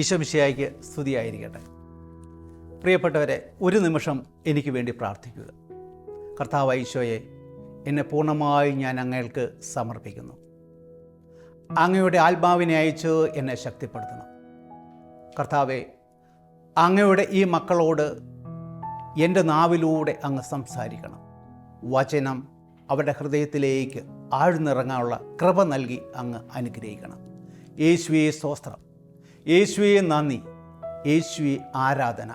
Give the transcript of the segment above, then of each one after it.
ഈശോമിശിയായിക്ക് സ്തുതിയായിരിക്കട്ടെ. പ്രിയപ്പെട്ടവരെ ഒരു നിമിഷം എനിക്ക് വേണ്ടി പ്രാർത്ഥിക്കുക. കർത്താവ് ഈശോയെ എന്നെ പൂർണമായി ഞാൻ അങ്ങേൾക്ക് സമർപ്പിക്കുന്നു. അങ്ങയുടെ ആത്മാവിനെ അയച്ച് എന്നെ ശക്തിപ്പെടുത്തണം. കർത്താവെ അങ്ങയുടെ ഈ മക്കളോട് എന്റെ നാവിലൂടെ അങ്ങ് സംസാരിക്കണം. വചനം അവരുടെ ഹൃദയത്തിലേക്ക് ആഴ്ന്നിറങ്ങാനുള്ള കൃപ നൽകി അങ്ങ് അനുഗ്രഹിക്കണം. യേശുവേ സ്തോത്രം. യേശുവെ നന്ദി. യേശുവെ ആരാധന.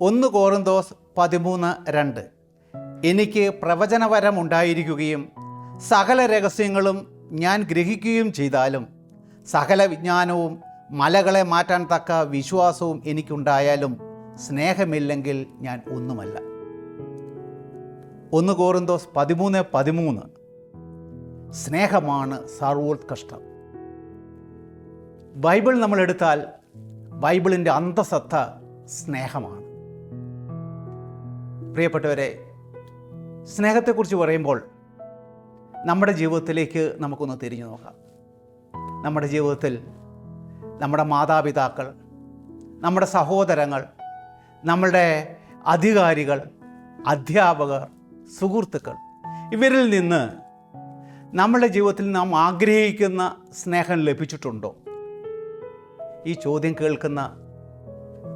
ഒന്ന് കോറിന്തോസ് പതിമൂന്ന് രണ്ട്. എനിക്ക് പ്രവചനവരം ഉണ്ടായിരിക്കുകയും സകല രഹസ്യങ്ങളും ഞാൻ ഗ്രഹിക്കുകയും ചെയ്താലും സകല വിജ്ഞാനവും മലകളെ മാറ്റാൻ തക്ക വിശ്വാസവും എനിക്കുണ്ടായാലും സ്നേഹമില്ലെങ്കിൽ ഞാൻ ഒന്നുമല്ല. ഒന്ന് കോറിന്തോസ് പതിമൂന്ന് പതിമൂന്ന്. സ്നേഹമാണ് സർവോത്കഷ്ടം. ബൈബിൾ നമ്മൾ എടുത്താൽ ബൈബിളിന്റെ അന്തസത്ത സ്നേഹമാണ്. പ്രിയപ്പെട്ടവരെ സ്നേഹത്തെക്കുറിച്ച് പറയുമ്പോൾ നമ്മുടെ ജീവിതത്തിലേക്ക് നമുക്കൊന്ന് തിരിഞ്ഞു നോക്കാം. നമ്മുടെ ജീവിതത്തിൽ നമ്മുടെ മാതാപിതാക്കൾ നമ്മുടെ സഹോദരങ്ങൾ നമ്മളുടെ അധികാരികൾ അധ്യാപകർ സുഹൃത്തുക്കൾ ഇവരിൽ നിന്ന് നമ്മുടെ ജീവിതത്തിൽ നാം ആഗ്രഹിക്കുന്ന സ്നേഹം ലഭിച്ചിട്ടുണ്ടോ? ഈ ചോദ്യം കേൾക്കുന്ന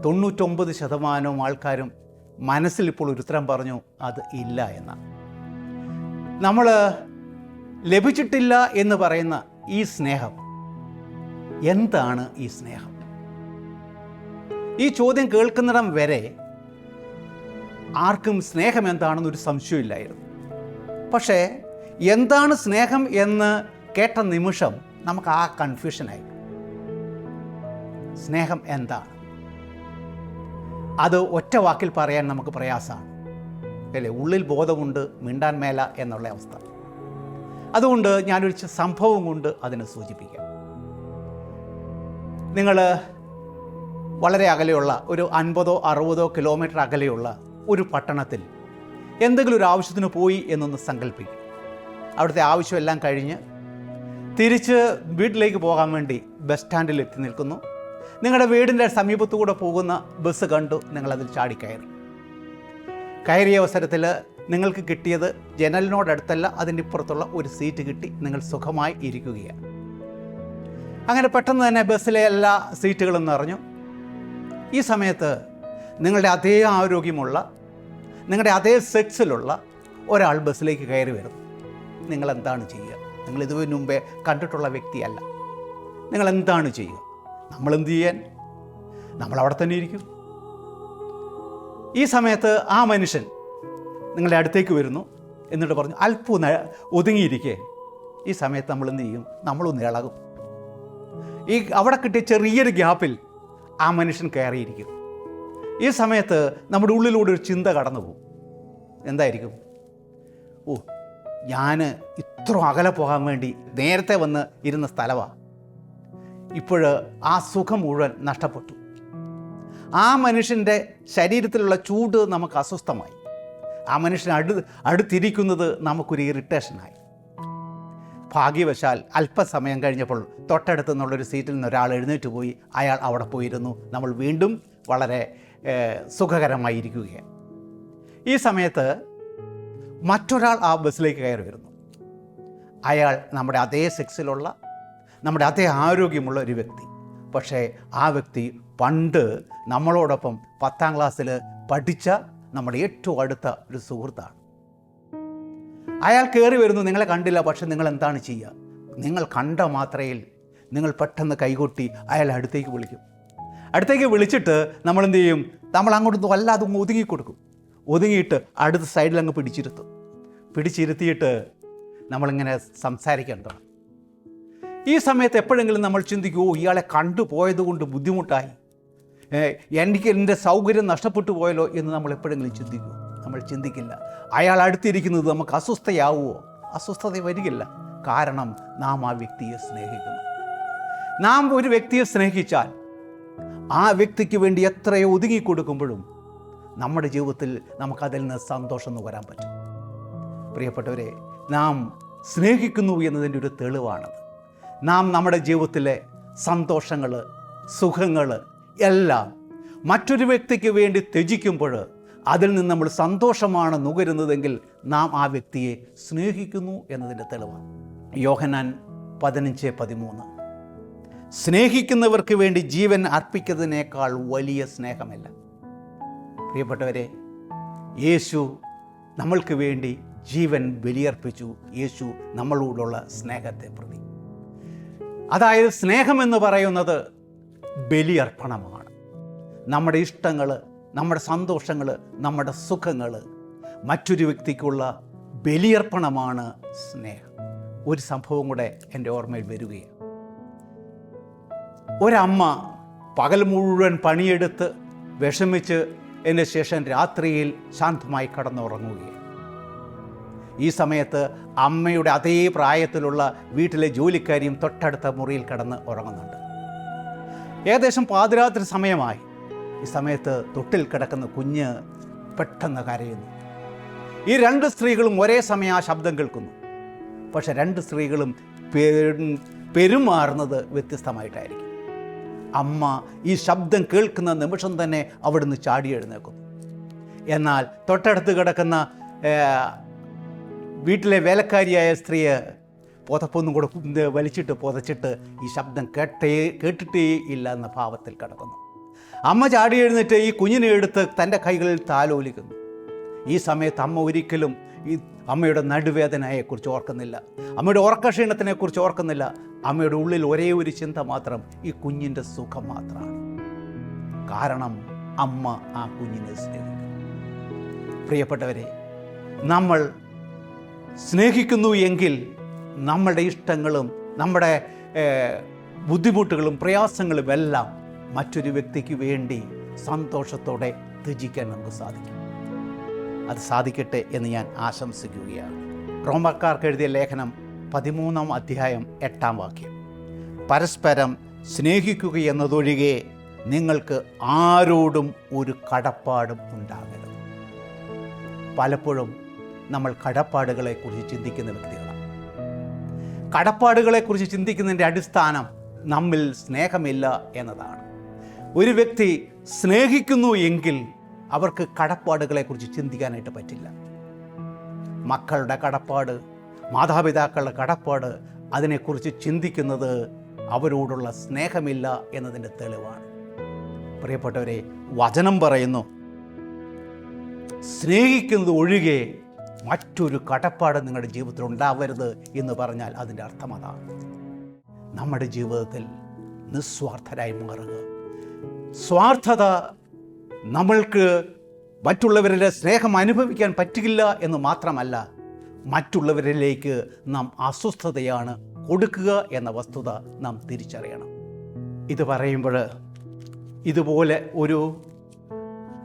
തൊണ്ണൂറ്റൊമ്പത് ശതമാനവും ആൾക്കാരും മനസ്സിൽ ഇപ്പോൾ ഒരു ഉത്തരം പറഞ്ഞു അത് ഇല്ല എന്ന. നമ്മൾ ലഭിച്ചിട്ടില്ല എന്ന് പറയുന്ന ഈ സ്നേഹം എന്താണ് ഈ സ്നേഹം? ഈ ചോദ്യം കേൾക്കുന്നിടം വരെ ആർക്കും സ്നേഹം എന്താണെന്നൊരു സംശയമില്ലായിരുന്നു പക്ഷേ എന്താണ് സ്നേഹം എന്ന് കേട്ട നിമിഷം നമുക്ക് ആ കൺഫ്യൂഷനായി സ്നേഹം എന്താണ്? അത് ഒറ്റ വാക്കിൽ പറയാൻ നമുക്ക് പ്രയാസമാണ്. അല്ലേ? ഉള്ളിൽ ബോധമുണ്ട് മിണ്ടാൻ മേല എന്നുള്ള അവസ്ഥ. അതുകൊണ്ട് ഞാനൊരു സംഭവം കൊണ്ട് അതിനെ സൂചിപ്പിക്കാം. നിങ്ങൾ വളരെ അകലെയുള്ള ഒരു അൻപതോ അറുപതോ കിലോമീറ്റർ അകലെയുള്ള ഒരു പട്ടണത്തിൽ എന്തെങ്കിലും ഒരു ആവശ്യത്തിന് പോയി എന്നൊന്ന് സങ്കല്പിക്കും. അവിടുത്തെ ആവശ്യമെല്ലാം കഴിഞ്ഞ് തിരിച്ച് വീട്ടിലേക്ക് പോകാൻ വേണ്ടി ബസ് സ്റ്റാൻഡിൽ എത്തി നിൽക്കുന്നു. നിങ്ങളുടെ വീടിന്റെ സമീപത്തുകൂടെ പോകുന്ന ബസ് കണ്ടു നിങ്ങളതിൽ ചാടിക്കയറി കയറിയ അവസരത്തിൽ നിങ്ങൾക്ക് കിട്ടിയത് ജനലിനോടടുത്തല്ല അതിന്റെ ഇപ്പുറത്തുള്ള ഒരു സീറ്റ് കിട്ടി. നിങ്ങൾ സുഖമായി ഇരിക്കുകയാണ്. അങ്ങനെ പെട്ടെന്ന് തന്നെ ബസ്സിലെ എല്ലാ സീറ്റുകളും നിറഞ്ഞു. ഈ സമയത്ത് നിങ്ങളുടെ അതേ ആരോഗ്യമുള്ള നിങ്ങളുടെ അതേ സെക്സിലുള്ള ഒരാൾ ബസ്സിലേക്ക് കയറി വരുന്നു. നിങ്ങൾ എന്താണ് ചെയ്യുക? നിങ്ങൾ ഇതിനു മുമ്പേ കണ്ടിട്ടുള്ള വ്യക്തിയല്ല. നിങ്ങൾ എന്താണ് ചെയ്യുക? നമ്മൾ എന്ത് ചെയ്യാൻ? നമ്മൾ അവിടെ തന്നെ ഇരിക്കും. ഈ സമയത്ത് ആ മനുഷ്യൻ നിങ്ങളുടെ അടുത്തേക്ക് വരുന്നു എന്നിട്ട് പറഞ്ഞു അല്പം ഒതുങ്ങിയിരിക്കേ. ഈ സമയത്ത് നമ്മൾ എന്ത് ചെയ്യും? നമ്മളൊന്ന് ഇളകും. ഈ അവിടെ കിട്ടിയ ചെറിയൊരു ഗ്യാപ്പിൽ ആ മനുഷ്യൻ കയറിയിരിക്കും. ഈ സമയത്ത് നമ്മുടെ ഉള്ളിലൂടെ ഒരു ചിന്ത കടന്നു പോകും. എന്തായിരിക്കും? ഓ ഞാൻ ഇത്ര അകലെ പോകാൻ വേണ്ടി നേരത്തെ വന്ന് ഇരുന്ന സ്ഥലമാണ് ഇപ്പോൾ ആ സുഖം മുഴുവൻ നഷ്ടപ്പെട്ടു. ആ മനുഷ്യന്റെ ശരീരത്തിലുള്ള ചൂട് നമുക്ക് അസ്വസ്ഥമായി. ആ മനുഷ്യൻ അടു അടുത്തിരിക്കുന്നത് നമുക്കൊരു ഇറിറ്റേഷനായി ഭാഗ്യവശാൽ അല്പസമയം കഴിഞ്ഞപ്പോൾ തൊട്ടടുത്ത് നിന്നുള്ളൊരു സീറ്റിൽ നിന്ന് ഒരാൾ എഴുന്നേറ്റ് പോയി അയാൾ അവിടെ പോയിരുന്നു. നമ്മൾ വീണ്ടും വളരെ സുഖകരമായിരിക്കുകയാണ്. ഈ സമയത്ത് മറ്റൊരാൾ ആ ബസ്സിലേക്ക് കയറി വരുന്നു അയാൾ നമ്മുടെ അതേ സെക്സിലുള്ള നമ്മുടെ അതേ ആരോഗ്യമുള്ള ഒരു വ്യക്തി. പക്ഷേ ആ വ്യക്തി പണ്ട് നമ്മളോടൊപ്പം പത്താം ക്ലാസ്സിൽ പഠിച്ച നമ്മുടെ ഏറ്റവും അടുത്ത ഒരു സുഹൃത്താണ്. അയാൾ കയറി വരുന്നു നിങ്ങളെ കണ്ടില്ല പക്ഷെ നിങ്ങൾ എന്താണ് ചെയ്യുക? നിങ്ങൾ കണ്ട മാത്രയിൽ നിങ്ങൾ പെട്ടെന്ന് കൈകൊട്ടി അയാൾ അടുത്തേക്ക് വിളിക്കും. അടുത്തേക്ക് വിളിച്ചിട്ട് നമ്മൾ എന്ത് ചെയ്യും? നമ്മൾ അങ്ങോട്ട് വല്ലാതെ ഒതുങ്ങി കൊടുക്കും ഒതുങ്ങിയിട്ട് അടുത്ത സൈഡിൽ അങ്ങ് പിടിച്ചിരുത്തും. പിടിച്ചിരുത്തിയിട്ട് നമ്മളിങ്ങനെ സംസാരിക്കാൻ തുടങ്ങും. ഈ സമയത്ത് എപ്പോഴെങ്കിലും നമ്മൾ ചിന്തിക്കും ഓ ഇയാളെ കണ്ടുപോയത് കൊണ്ട് ബുദ്ധിമുട്ടായി. എനിക്ക് എന്റെ സൗകര്യം നഷ്ടപ്പെട്ടു പോയല്ലോ എന്ന് നമ്മൾ എപ്പോഴെങ്കിലും ചിന്തിക്കൂ. നമ്മൾ ചിന്തിക്കില്ല. അയാൾ അടുത്തിരിക്കുന്നത് നമുക്ക് അസ്വസ്ഥയാവുമോ? അസ്വസ്ഥത വരികില്ല. കാരണം നാം ആ വ്യക്തിയെ സ്നേഹിക്കുന്നു. നാം ഒരു വ്യക്തിയെ സ്നേഹിച്ചാൽ ആ വ്യക്തിക്ക് വേണ്ടി എത്രയോ ഒതുങ്ങിക്കൊടുക്കുമ്പോഴും നമ്മുടെ ജീവിതത്തിൽ നമുക്കതിൽ നിന്ന് സന്തോഷം എന്ന് വരാൻ പറ്റും. പ്രിയപ്പെട്ടവരെ നാം സ്നേഹിക്കുന്നു എന്നതിന്റെ ഒരു തെളിവാണത്. നാം നമ്മുടെ ജീവിതത്തിലെ സന്തോഷങ്ങൾ സുഖങ്ങൾ എല്ലാം മറ്റൊരു വ്യക്തിക്ക് വേണ്ടി ത്യജിക്കുമ്പോൾ അതിൽ നിന്ന് നമ്മൾ സന്തോഷമാണ് നുകരുന്നതെങ്കിൽ നാം ആ വ്യക്തിയെ സ്നേഹിക്കുന്നു എന്നതിന്റെ തെളിവാണ്. യോഹനാൻ പതിനഞ്ച് പതിമൂന്ന്. സ്നേഹിക്കുന്നവർക്ക് വേണ്ടി ജീവൻ അർപ്പിക്കുന്നതിനേക്കാൾ വലിയ സ്നേഹമില്ല. പ്രിയപ്പെട്ടവരെ യേശു നമ്മൾക്ക് വേണ്ടി ജീവൻ ബലിയർപ്പിച്ചു. യേശു നമ്മളോടുള്ള സ്നേഹത്തെ പ്രതി. അതായത് സ്നേഹം എന്ന് പറയുന്നത് ബലിയർപ്പണമാണ്. നമ്മുടെ ഇഷ്ടങ്ങൾ നമ്മുടെ സന്തോഷങ്ങൾ നമ്മുടെ സുഖങ്ങൾ മറ്റൊരു വ്യക്തിക്കുള്ള ബലിയർപ്പണമാണ് സ്നേഹം. ഒരു സംഭവം കൂടെ എന്റെ ഓർമ്മയിൽ വരികയാണ്. ഒരമ്മ പകൽ മുഴുവൻ പണിയെടുത്ത് വിഷമിച്ച് അതിന് ശേഷം രാത്രിയിൽ ശാന്തമായി കടന്നുറങ്ങുകയാണ്. ഈ സമയത്ത് അമ്മയുടെ അതേ പ്രായത്തിലുള്ള വീട്ടിലെ ജോലിക്കാരിയും തൊട്ടടുത്ത മുറിയിൽ കിടന്ന് ഉറങ്ങുന്നുണ്ട്. ഏകദേശം പാതിരാത്രി സമയമായി. ഈ സമയത്ത് തൊട്ടിൽ കിടക്കുന്ന കുഞ്ഞ് പെട്ടെന്ന് കരയുന്നു. ഈ രണ്ട് സ്ത്രീകളും ഒരേ സമയം ആ ശബ്ദം കേൾക്കുന്നു. പക്ഷെ രണ്ട് സ്ത്രീകളും പെരുമാറുന്നത് വ്യത്യസ്തമായിട്ടായിരിക്കും. അമ്മ ഈ ശബ്ദം കേൾക്കുന്ന നിമിഷം തന്നെ അവിടുന്ന് ചാടി എന്നാൽ തൊട്ടടുത്ത് കിടക്കുന്ന വീട്ടിലെ വേലക്കാരിയായ സ്ത്രീയെ പുതപ്പൊന്നും കൂടെ വലിച്ചിട്ട് പുതച്ചിട്ട് ഈ ശബ്ദം കേട്ടേ കേട്ടിട്ടേ ഇല്ല എന്ന ഭാവത്തിൽ കിടക്കുന്നു. അമ്മ ചാടി എഴുന്നേറ്റ് ഈ കുഞ്ഞിനെ എടുത്ത് തന്റെ കൈകളിൽ താലോലിക്കുന്നു. ഈ സമയത്ത് അമ്മ ഒരിക്കലും ഈ അമ്മയുടെ നടുവേദനയെക്കുറിച്ച് ഓർക്കുന്നില്ല. അമ്മയുടെ ഉറക്കക്ഷീണത്തിനെക്കുറിച്ച് ഓർക്കുന്നില്ല. അമ്മയുടെ ഉള്ളിൽ ഒരേ ഒരു ചിന്ത മാത്രം ഈ കുഞ്ഞിന്റെ സുഖം മാത്രമാണ്. കാരണം അമ്മ ആ കുഞ്ഞിനെ സ്നേഹിക്കുന്നു. പ്രിയപ്പെട്ടവരെ നമ്മൾ സ്നേഹിക്കുന്നു എങ്കിൽ നമ്മുടെ ഇഷ്ടങ്ങളും നമ്മുടെ ബുദ്ധിമുട്ടുകളും പ്രയാസങ്ങളും എല്ലാം മറ്റൊരു വ്യക്തിക്ക് വേണ്ടി സന്തോഷത്തോടെ ത്യജിക്കാൻ നമുക്ക് സാധിക്കും. അത് സാധിക്കട്ടെ എന്ന് ഞാൻ ആശംസിക്കുകയാണ്. റോമക്കാർക്ക് എഴുതിയ ലേഖനം പതിമൂന്നാം അധ്യായം എട്ടാം വാക്യം. പരസ്പരം സ്നേഹിക്കുക എന്നതൊഴികെ നിങ്ങൾക്ക് ആരോടും ഒരു കടപ്പാടും ഉണ്ടാകരുത്. പലപ്പോഴും നമ്മൾ കടപ്പാടുകളെക്കുറിച്ച് ചിന്തിക്കുന്ന വ്യക്തികളാണ്. കടപ്പാടുകളെക്കുറിച്ച് ചിന്തിക്കുന്നതിന്റെ അടിസ്ഥാനം നമ്മിൽ സ്നേഹമില്ല എന്നതാണ്. ഒരു വ്യക്തി സ്നേഹിക്കുന്നു എങ്കിൽ അവർക്ക് കടപ്പാടുകളെക്കുറിച്ച് ചിന്തിക്കാനായിട്ട് പറ്റില്ല. മക്കളുടെ കടപ്പാട് മാതാപിതാക്കളുടെ കടപ്പാട് അതിനെക്കുറിച്ച് ചിന്തിക്കുന്നത് അവരോടുള്ള സ്നേഹമില്ല എന്നതിന്റെ തെളിവാണ്. പ്രിയപ്പെട്ടവരെ വചനം പറയുന്നു സ്നേഹിക്കുന്നത് ഒഴികെ മറ്റൊരു കടപ്പാട് നിങ്ങളുടെ ജീവിതത്തിൽ ഉണ്ടാവരുത് എന്ന് പറഞ്ഞാൽ അതിന്റെ അർത്ഥം അതാണ്. നമ്മുടെ ജീവിതത്തിൽ നിസ്വാർത്ഥരായി മാറുക. സ്വാർത്ഥത നമ്മൾക്ക് മറ്റുള്ളവരുടെ സ്നേഹം അനുഭവിക്കാൻ പറ്റില്ല എന്ന് മാത്രമല്ല മറ്റുള്ളവരിലേക്ക് നാം അസ്വസ്ഥതയാണ് കൊടുക്കുക എന്ന വസ്തുത നാം തിരിച്ചറിയണം. ഇത് പറയുമ്പോൾ ഇതുപോലെ ഒരു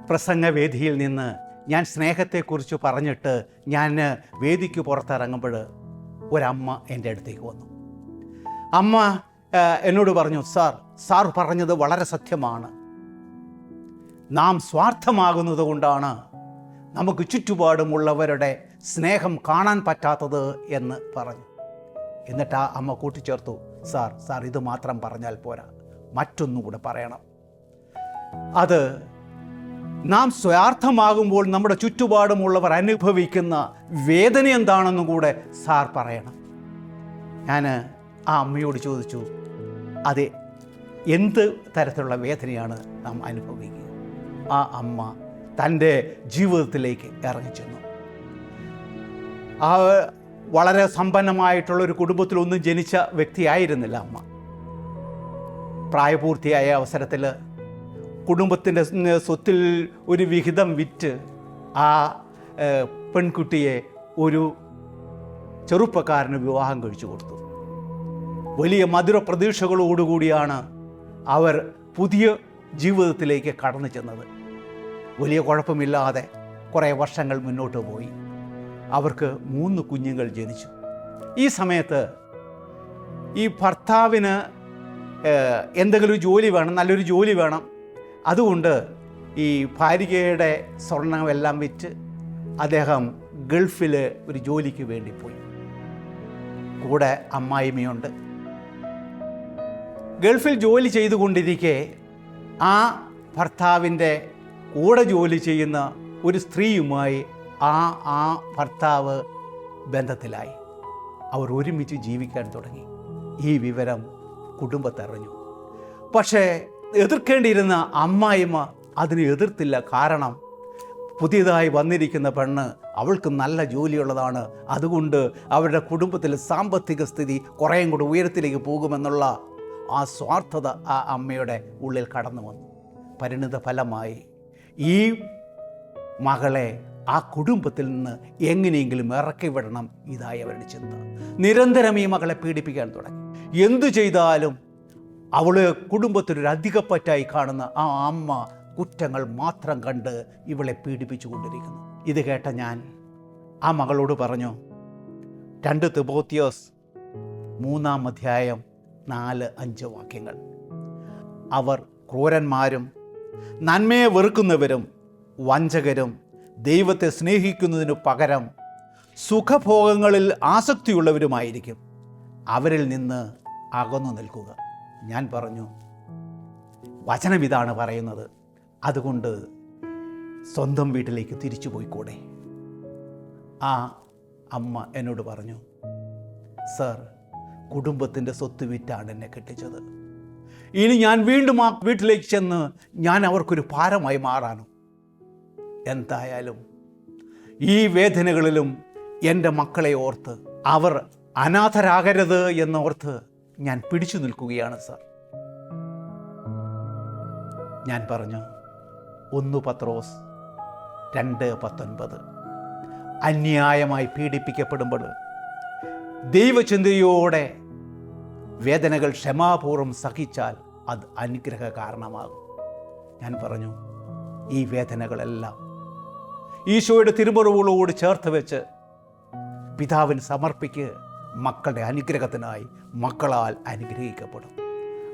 പ്രസംഗവേദിയിൽ നിന്ന് ഞാൻ സ്നേഹത്തെക്കുറിച്ച് പറഞ്ഞിട്ട് ഞാൻ വേദിക്ക് പുറത്തിറങ്ങുമ്പോൾ ഒരമ്മ എന്റെ അടുത്തേക്ക് വന്നു. അമ്മ എന്നോട് പറഞ്ഞു സാർ സാർ പറഞ്ഞത് വളരെ സത്യമാണ്. നാം സ്വാർത്ഥമാകുന്നത് കൊണ്ടാണ് നമുക്ക് ചുറ്റുപാടുമുള്ളവരുടെ സ്നേഹം കാണാൻ പറ്റാത്തത് എന്ന് പറഞ്ഞു. എന്നിട്ട് ആ അമ്മ കൂട്ടിച്ചേർത്തു സാർ സാർ ഇത് മാത്രം പറഞ്ഞാൽ പോരാ. മറ്റൊന്നും കൂടെ പറയണം. അത് നാം സ്വയാർത്ഥമാകുമ്പോൾ നമ്മുടെ ചുറ്റുപാടുമുള്ളവർ അനുഭവിക്കുന്ന വേദന എന്താണെന്നും കൂടെ സാർ പറയണം. ഞാൻ ആ അമ്മയോട് ചോദിച്ചു അതെ എന്ത് തരത്തിലുള്ള വേദനയാണ് നാം അനുഭവിക്കുക? ആ അമ്മ തന്റെ ജീവിതത്തിലേക്ക് ഇറങ്ങിച്ചെന്നു. ആ വളരെ സമ്പന്നമായിട്ടുള്ള ഒരു കുടുംബത്തിലൊന്നും ജനിച്ച വ്യക്തിയായിരുന്നില്ല അമ്മ. പ്രായപൂർത്തിയായ അവസരത്തിൽ കുടുംബത്തിന്റെ സ്വത്തിൽ ഒരു വിഹിതം വിറ്റ് ആ പെൺകുട്ടിയെ ഒരു ചെറുപ്പക്കാരന് വിവാഹം കഴിച്ചു കൊടുത്തു. വലിയ മധുര പ്രതീക്ഷകളോടുകൂടിയാണ് അവർ പുതിയ ജീവിതത്തിലേക്ക് കടന്നു ചെന്നത്. വലിയ കുഴപ്പമില്ലാതെ കുറേ വർഷങ്ങൾ മുന്നോട്ട് പോയി. അവർക്ക് മൂന്ന് കുഞ്ഞുങ്ങൾ ജനിച്ചു. ഈ സമയത്ത് ഈ ഭർത്താവിന് എന്തെങ്കിലും ജോലി വേണം നല്ലൊരു ജോലി വേണം അതുകൊണ്ട് ഈ ഭാര്യയുടെ സ്വർണമെല്ലാം വിറ്റ് അദ്ദേഹം ഗൾഫിൽ ഒരു ജോലിക്ക് വേണ്ടി പോയി. കൂടെ അമ്മായിമ്മയുണ്ട്. ഗൾഫിൽ ജോലി ചെയ്തുകൊണ്ടിരിക്കെ ആ ഭർത്താവിന്റെ കൂടെ ജോലി ചെയ്യുന്ന ഒരു സ്ത്രീയുമായി ആ ആ ഭർത്താവ് ബന്ധത്തിലായി. അവർ ഒരുമിച്ച് ജീവിക്കാൻ തുടങ്ങി. ഈ വിവരം കുടുംബത്തറിഞ്ഞു. പക്ഷേ എതിർക്കേണ്ടിയിരുന്ന അമ്മായിമ്മ അതിനെ എതിർത്തില്ല. കാരണം പുതിയതായി വന്നിരിക്കുന്ന പെണ്ണ് അവൾക്ക് നല്ല ജോലിയുള്ളതാണ്. അതുകൊണ്ട് അവരുടെ കുടുംബത്തിലെ സാമ്പത്തിക സ്ഥിതി കുറേയും കൂടെ ഉയരത്തിലേക്ക് പോകുമെന്നുള്ള ആ സ്വാർത്ഥത ആ അമ്മയുടെ ഉള്ളിൽ കടന്നു വന്നു. പരിണിത ഫലമായി ഈ മകളെ ആ കുടുംബത്തിൽ നിന്ന് എങ്ങനെയെങ്കിലും ഇറക്കിവിടണം ഇതായി അവരുടെ ചിന്ത. നിരന്തരം ഈ മകളെ പീഡിപ്പിക്കാൻ തുടങ്ങി. എന്തു ചെയ്താലും അവളെ കുടുംബത്തിലൊരു അധികപ്പറ്റായി കാണുന്ന ആ അമ്മ കുറ്റങ്ങൾ മാത്രം കണ്ട് ഇവളെ പീഡിപ്പിച്ചു കൊണ്ടിരിക്കുന്നു. ഇത് കേട്ട ഞാൻ ആ മകളോട് പറഞ്ഞു രണ്ട് തിബോത്തിയോസ് മൂന്നാം അധ്യായം നാല് അഞ്ച് വാക്യങ്ങൾ. അവർ ക്രൂരന്മാരും നന്മയെ വെറുക്കുന്നവരും വഞ്ചകരും ദൈവത്തെ സ്നേഹിക്കുന്നതിനു പകരം സുഖഭോഗങ്ങളിൽ ആസക്തിയുള്ളവരുമായിരിക്കും. അവരിൽ നിന്ന് അകന്നു നിൽക്കുക. ഞാൻ പറഞ്ഞു വചനം ഇതാണ് പറയുന്നത്. അതുകൊണ്ട് സ്വന്തം വീട്ടിലേക്ക് തിരിച്ചു പോയിക്കൂടെ? ആ അമ്മ എന്നോട് പറഞ്ഞു സർ കുടുംബത്തിന്റെ സ്വത്ത് വിറ്റാണ് എന്നെ കെട്ടിച്ചത്. ഇനി ഞാൻ വീണ്ടും ആ വീട്ടിലേക്ക് ചെന്ന് ഞാൻ അവർക്കൊരു ഭാരമായി മാറാനും. എന്തായാലും ഈ വേദനകളിലും എന്റെ മക്കളെ ഓർത്ത് അവർ അനാഥരാകരുത് എന്നോർത്ത് ഞാൻ പിടിച്ചു നിൽക്കുകയാണ് സർ. ഞാൻ പറഞ്ഞു ഒന്ന് പത്രോസ് രണ്ട് പത്തൊൻപത്. അന്യായമായി പീഡിപ്പിക്കപ്പെടുമ്പോൾ ദൈവചിന്തയോടെ വേദനകൾ ക്ഷമാപൂർവം സഹിച്ചാൽ അത് അനുഗ്രഹ കാരണമാകും. ഞാൻ പറഞ്ഞു ഈ വേദനകളെല്ലാം ഈശോയുടെ തിരുമുറിവുകളോട് ചേർത്ത് വെച്ച് പിതാവിന് സമർപ്പിക്ക് മക്കളുടെ അനുഗ്രഹത്തിനായി മക്കളാൽ അനുഗ്രഹിക്കപ്പെടും.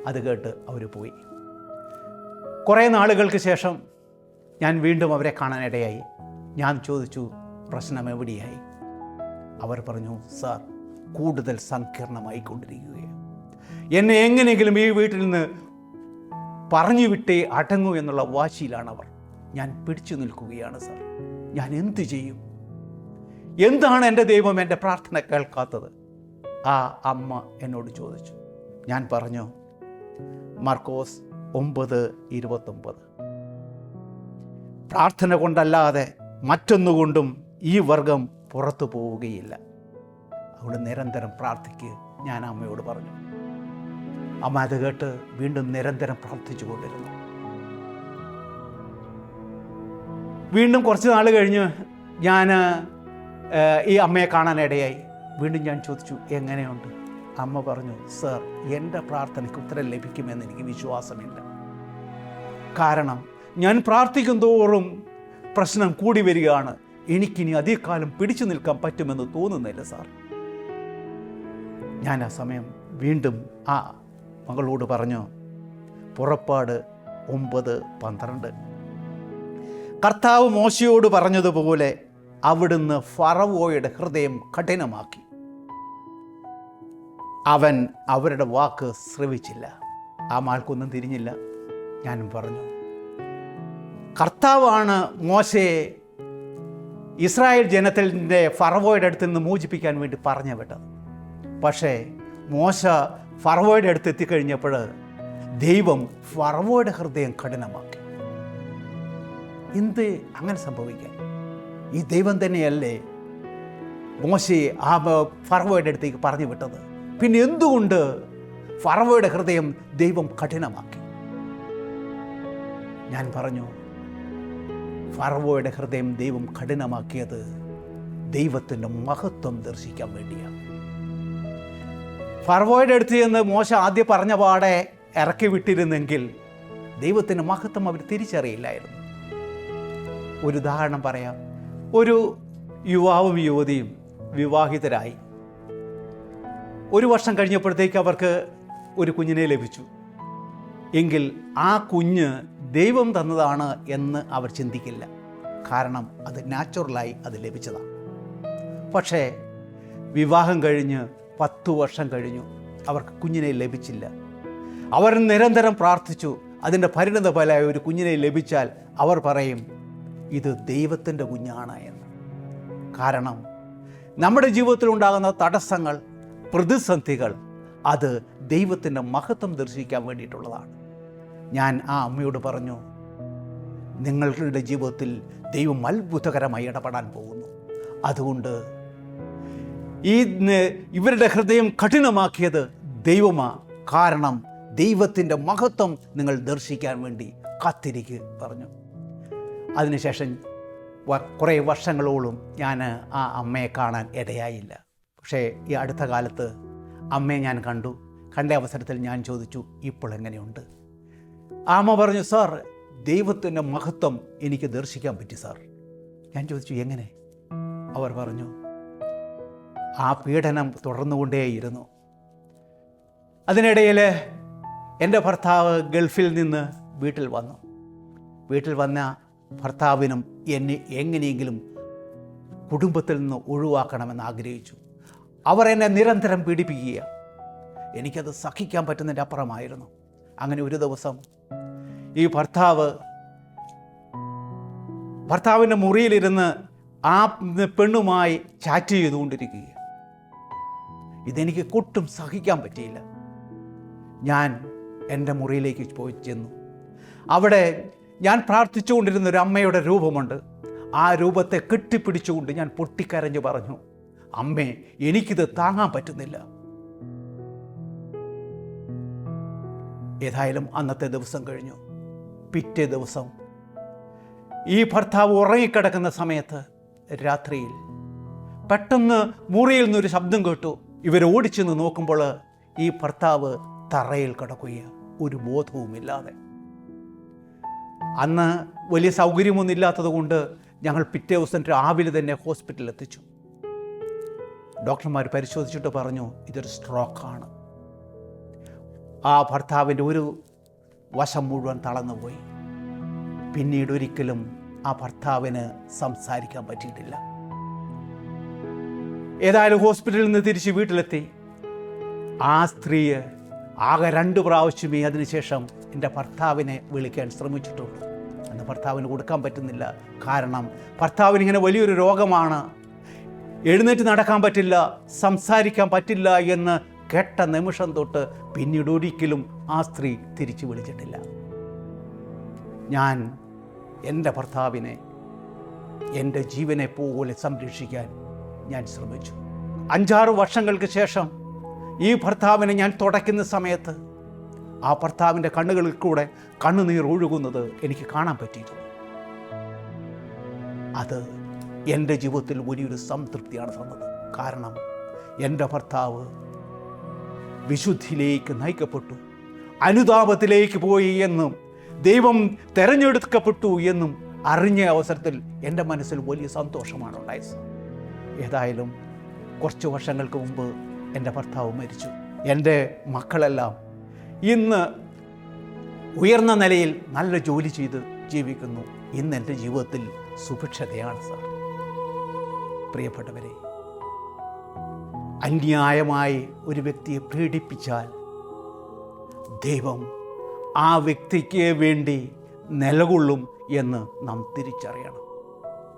അത് കേട്ട് അവർ പോയി. കുറേ നാളുകൾക്ക് ശേഷം ഞാൻ വീണ്ടും അവരെ കാണാനിടയായി. ഞാൻ ചോദിച്ചു പ്രശ്നം എവിടെയായി? അവർ പറഞ്ഞു സാർ കൂടുതൽ സങ്കീർണമായി കൊണ്ടിരിക്കുകയാണ്. എന്നെ എങ്ങനെയെങ്കിലും ഈ വീട്ടിൽ നിന്ന് പറഞ്ഞു വിട്ടേ അടങ്ങൂ എന്നുള്ള വാശിയിലാണ് അവർ ഞാൻ പിടിച്ചു നിൽക്കുകയാണ് സാർ. ഞാൻ എന്തു ചെയ്യും? എന്താണ് എന്റെ ദൈവം എന്റെ പ്രാർത്ഥന കേൾക്കാത്തത്? ആ അമ്മ എന്നോട് ചോദിച്ചു. ഞാൻ പറഞ്ഞു മർക്കോസ് ഒമ്പത് ഇരുപത്തൊമ്പത്. പ്രാർത്ഥന കൊണ്ടല്ലാതെ മറ്റൊന്നുകൊണ്ടും ഈ വർഗം പുറത്തു പോവുകയില്ല. അവിടെ നിരന്തരം പ്രാർത്ഥിക്കുക ഞാൻ അമ്മയോട് പറഞ്ഞു. അമ്മ അത് കേട്ട് വീണ്ടും നിരന്തരം പ്രാർത്ഥിച്ചു കൊണ്ടിരുന്നു. വീണ്ടും കുറച്ച് നാൾ കഴിഞ്ഞ് ഞാൻ ഈ അമ്മയെ കാണാനിടയായി. വീണ്ടും ഞാൻ ചോദിച്ചു എങ്ങനെയുണ്ട്? അമ്മ പറഞ്ഞു സർ എന്റെ പ്രാർത്ഥനയ്ക്ക് ഉത്തരം ലഭിക്കുമെന്ന് എനിക്ക് വിശ്വാസമില്ല. കാരണം ഞാൻ പ്രാർത്ഥിക്കും തോറും പ്രശ്നം കൂടി വരികയാണ്. എനിക്കിനി അധികകാലം പിടിച്ചു നിൽക്കാൻ പറ്റുമെന്ന് തോന്നുന്നില്ല സാർ. ഞാൻ ആ സമയം വീണ്ടും ആ മകളോട് പറഞ്ഞു പുറപ്പാട് ഒമ്പത് പന്ത്രണ്ട്. കർത്താവ് മോശയോട് പറഞ്ഞതുപോലെ അവിടുന്ന് ഫറവോയുടെ ഹൃദയം കഠിനമാക്കി. അവൻ അവരുടെ വാക്ക് ശ്രവിച്ചില്ല. ആ മാൾക്കൊന്നും തിരിഞ്ഞില്ല. ഞാനും പറഞ്ഞു കർത്താവാണ് മോശയെ ഇസ്രായേൽ ജനത്തിന്റെ ഫറവോയുടെ അടുത്ത് നിന്ന് മോചിപ്പിക്കാൻ വേണ്ടി പറഞ്ഞു വിട്ടത്. പക്ഷേ മോശ ഫറവോയുടെ അടുത്ത് എത്തിക്കഴിഞ്ഞപ്പോൾ ദൈവം ഫറവോയുടെ ഹൃദയം കഠിനമാക്കി. എന്ത് അങ്ങനെ സംഭവിക്കാൻ? ഈ ദൈവം തന്നെയല്ലേ മോശയെ ആ ഫറവോയുടെ അടുത്തേക്ക് പറഞ്ഞു വിട്ടത്? പിന്നെ എന്തുകൊണ്ട് ഫറവയുടെ ഹൃദയം ദൈവം കഠിനമാക്കി? ഞാൻ പറഞ്ഞു ഫറവോയുടെ ഹൃദയം ദൈവം കഠിനമാക്കിയത് ദൈവത്തിന്റെ മഹത്വം ദർശിക്കാൻ വേണ്ടിയാണ്. ഫറവോയുടെ അടുത്ത് ചെന്ന് മോശ ആദ്യം പറഞ്ഞ പാടെ ഇറക്കി വിട്ടിരുന്നെങ്കിൽ ദൈവത്തിന്റെ മഹത്വം അവർ തിരിച്ചറിയില്ലായിരുന്നു. ഒരു ഉദാഹരണം പറയാം. ഒരു യുവാവും യുവതിയും വിവാഹിതരായി. ഒരു വർഷം കഴിഞ്ഞപ്പോഴത്തേക്ക് അവർക്ക് ഒരു കുഞ്ഞിനെ ലഭിച്ചു. എങ്കിൽ ആ കുഞ്ഞ് ദൈവം തന്നതാണ് എന്ന് അവർ ചിന്തിക്കില്ല. കാരണം അത് നാച്ചുറലായി അത് ലഭിച്ചതാണ്. പക്ഷേ വിവാഹം കഴിഞ്ഞ് പത്തു വർഷം കഴിഞ്ഞു. അവർക്ക് കുഞ്ഞിനെ ലഭിച്ചില്ല. അവർ നിരന്തരം പ്രാർത്ഥിച്ചു. അതിന്റെ പരിണത ഫലമായ ഒരു കുഞ്ഞിനെ ലഭിച്ചാൽ അവർ പറയും ഇത് ദൈവത്തിന്റെ കുഞ്ഞാണ് എന്ന്. കാരണം നമ്മുടെ ജീവിതത്തിൽ ഉണ്ടാകുന്ന തടസ്സങ്ങൾ പ്രതിസന്ധികൾ അത് ദൈവത്തിന്റെ മഹത്വം ദർശിക്കാൻ വേണ്ടിയിട്ടുള്ളതാണ്. ഞാൻ ആ അമ്മയോട് പറഞ്ഞു നിങ്ങളുടെ ജീവിതത്തിൽ ദൈവം അത്ഭുതകരമായി ഇടപെടാൻ പോകുന്നു. അതുകൊണ്ട് ഈ ഇവരുടെ ഹൃദയം കഠിനമാക്കിയത് ദൈവമാ. കാരണം ദൈവത്തിന്റെ മഹത്വം നിങ്ങൾ ദർശിക്കാൻ വേണ്ടി കാത്തിരിക്കുക പറഞ്ഞു. അതിനുശേഷം കുറേ വർഷങ്ങളോളം ഞാൻ ആ അമ്മയെ കാണാൻ ഇടയായില്ല. പക്ഷേ ഈ അടുത്ത കാലത്ത് അമ്മയെ ഞാൻ കണ്ടു. കണ്ട അവസരത്തിൽ ഞാൻ ചോദിച്ചു ഇപ്പോൾ എങ്ങനെയുണ്ട്? അമ്മ പറഞ്ഞു സാർ ദൈവത്തിന്റെ മഹത്വം എനിക്ക് ദർശിക്കാൻ പറ്റി സാർ. ഞാൻ ചോദിച്ചു എങ്ങനെ? അവർ പറഞ്ഞു ആ പീഡനം തുടർന്നുകൊണ്ടേയിരുന്നു. അതിനിടയിൽ എന്റെ ഭർത്താവ് ഗൾഫിൽ നിന്ന് വീട്ടിൽ വന്നു. വീട്ടിൽ വന്ന ഭർത്താവിനും എന്നെ എങ്ങനെയെങ്കിലും കുടുംബത്തിൽ നിന്ന് ഒഴിവാക്കണമെന്ന് ആഗ്രഹിച്ചു. അവർ എന്നെ നിരന്തരം പീഡിപ്പിക്കുക എനിക്കത് സഹിക്കാൻ പറ്റുന്നതിന്റെ അപ്പുറമായിരുന്നു. അങ്ങനെ ഒരു ദിവസം ഈ ഭർത്താവ് ഭർത്താവിന്റെ മുറിയിലിരുന്ന് ആ പെണ്ണുമായി ചാറ്റ് ചെയ്തുകൊണ്ടിരിക്കുക ഇതെനിക്ക് കൊട്ടും സഹിക്കാൻ പറ്റിയില്ല. ഞാൻ എന്റെ മുറിയിലേക്ക് പോയി ചെന്നു. അവിടെ ഞാൻ പ്രാർത്ഥിച്ചുകൊണ്ടിരുന്ന ഒരു അമ്മയുടെ രൂപമുണ്ട്. ആ രൂപത്തെ കെട്ടിപ്പിടിച്ചുകൊണ്ട് ഞാൻ പൊട്ടിക്കരഞ്ഞു പറഞ്ഞു. അമ്മേ എനിക്കിത് താങ്ങാൻ പറ്റുന്നില്ല. ഏതായാലും അന്നത്തെ ദിവസം കഴിഞ്ഞു. പിറ്റേ ദിവസം ഈ ഭർത്താവ് ഉറങ്ങിക്കിടക്കുന്ന സമയത്ത് രാത്രിയിൽ പെട്ടെന്ന് മുറിയിൽ നിന്നൊരു ശബ്ദം കേട്ടു. ഇവർ ഓടിച്ചെന്ന് നോക്കുമ്പോൾ ഈ ഭർത്താവ് തറയിൽ കിടക്കുകയാണ്. ഒരു ബോധവുമില്ലാതെ. അന്ന് വലിയ സൗകര്യമൊന്നും ഇല്ലാത്തത് കൊണ്ട് ഞങ്ങൾ പിറ്റേ ദിവസം രാവിലെ തന്നെ ഹോസ്പിറ്റലിൽ എത്തിച്ചു ഡോക്ടർമാർ പരിശോധിച്ചിട്ട് പറഞ്ഞു ഇതൊരു സ്ട്രോക്കാണ്. ആ ഭർത്താവിന്റെ ഒരു വശം മുഴുവൻ തളർന്നുപോയി. പിന്നീട് ഒരിക്കലും ആ ഭർത്താവിന് സംസാരിക്കാൻ പറ്റിയിട്ടില്ല. ഏതായാലും ഹോസ്പിറ്റലിൽ നിന്ന് തിരിച്ച് വീട്ടിലെത്തി. ആ സ്ത്രീയെ ആകെ രണ്ട് പ്രാവശ്യമേ അതിനുശേഷം എന്റെ ഭർത്താവിനെ വിളിക്കാൻ ശ്രമിച്ചിട്ടുള്ളൂ. അന്ന് ഭർത്താവിന് കൊടുക്കാൻ പറ്റുന്നില്ല. കാരണം ഭർത്താവിന് ഇങ്ങനെ വലിയൊരു രോഗമാണ്. എഴുന്നേറ്റ് നടക്കാൻ പറ്റില്ല സംസാരിക്കാൻ പറ്റില്ല എന്ന് കേട്ട നിമിഷം തൊട്ട് പിന്നീട് ഒരിക്കലും ആ സ്ത്രീ തിരിച്ചു വിളിച്ചിട്ടില്ല. ഞാൻ എന്റെ ഭർത്താവിനെ എന്റെ ജീവനെ പോലെ സംരക്ഷിക്കാൻ ഞാൻ ശ്രമിച്ചു. അഞ്ചാറ് വർഷങ്ങൾക്ക് ശേഷം ഈ ഭർത്താവിനെ ഞാൻ തുടയ്ക്കുന്ന സമയത്ത് ആ ഭർത്താവിന്റെ കണ്ണുകളിൽ കൂടെ കണ്ണുനീർ ഒഴുകുന്നത് എനിക്ക് കാണാൻ പറ്റിയിരുന്നു. അത് എന്റെ ജീവിതത്തിൽ വലിയൊരു സംതൃപ്തിയാണ് തന്നത്. കാരണം എന്റെ ഭർത്താവ് വിശുദ്ധിയിലേക്ക് നയിക്കപ്പെട്ടു അനുതാപത്തിലേക്ക് പോയി എന്നും ദൈവം തിരഞ്ഞെടുക്കപ്പെട്ടു എന്നും അറിഞ്ഞ അവസരത്തിൽ എന്റെ മനസ്സിൽ വലിയ സന്തോഷമാണ് ഉണ്ടായത്. ഏതായാലും കുറച്ച് വർഷങ്ങൾക്ക് മുമ്പ് എന്റെ ഭർത്താവ് മരിച്ചു. എന്റെ മക്കളെല്ലാം ഇന്ന് ഉയർന്ന നിലയിൽ നല്ല ജോലി ചെയ്ത് ജീവിക്കുന്നു. ഇന്ന് എന്റെ ജീവിതത്തിൽ സുഭിക്ഷതയാണ് സാർ. പ്രിയപ്പെട്ടവരെ അന്യായമായി ഒരു വ്യക്തിയെ പീഡിപ്പിച്ചാൽ ദൈവം ആ വ്യക്തിക്ക് വേണ്ടി നിലകൊള്ളും എന്ന് നാം തിരിച്ചറിയണം.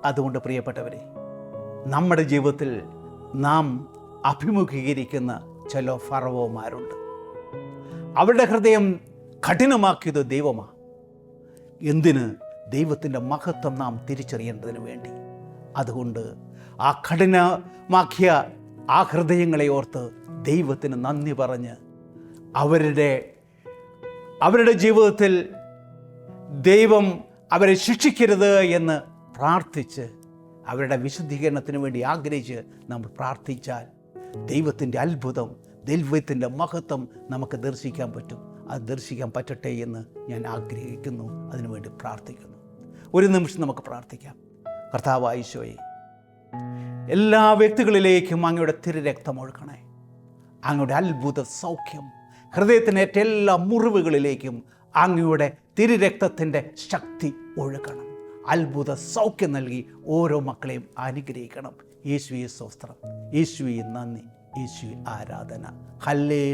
അതുകൊണ്ട് പ്രിയപ്പെട്ടവരെ നമ്മുടെ ജീവിതത്തിൽ നാം അഭിമുഖീകരിക്കുന്ന ചില ഫറവോമാരുണ്ട്. അവരുടെ ഹൃദയം കഠിനമാക്കിയത് ദൈവമാണ് എന്തിന് ദൈവത്തിന്റെ മഹത്വം നാം തിരിച്ചറിയേണ്ടതിന് വേണ്ടി? അതുകൊണ്ട് ആ കഠിനമാക്കിയ ആ ഹൃദയങ്ങളെ ഓർത്ത് ദൈവത്തിന് നന്ദി പറഞ്ഞ് അവരുടെ അവരുടെ ജീവിതത്തിൽ ദൈവം അവരെ ശിക്ഷിക്കരുത് എന്ന് പ്രാർത്ഥിച്ച് അവരുടെ വിശുദ്ധീകരണത്തിന് വേണ്ടി ആഗ്രഹിച്ച് നമ്മൾ പ്രാർത്ഥിച്ചാൽ ദൈവത്തിന്റെ അത്ഭുതം ദൈവത്തിന്റെ മഹത്വം നമുക്ക് ദർശിക്കാൻ പറ്റും. അത് ദർശിക്കാൻ പറ്റട്ടെ എന്ന് ഞാൻ ആഗ്രഹിക്കുന്നു. അതിനുവേണ്ടി പ്രാർത്ഥിക്കുന്നു. ഒരു നിമിഷം നമുക്ക് പ്രാർത്ഥിക്കാം. കർത്താവ് ഈശോയെ എല്ലാ വ്യക്തികളിലേക്കും അങ്ങയുടെ തിരുരക്തം ഒഴുക്കണേ അങ്ങയുടെ അത്ഭുത സൗഖ്യം ഹൃദയത്തിനേറ്റ എല്ലാ മുറിവുകളിലേക്കും അങ്ങയുടെ തിരുരക്തത്തിന്റെ ശക്തി ഒഴുകണം. അത്ഭുത സൗഖ്യം നൽകി ഓരോ മക്കളെയും അനുഗ്രഹിക്കണം. യേശുവെ സ്വസ്ത്രം യേശുവി നന്ദി യേശു ആരാധന. ഹല്ലേ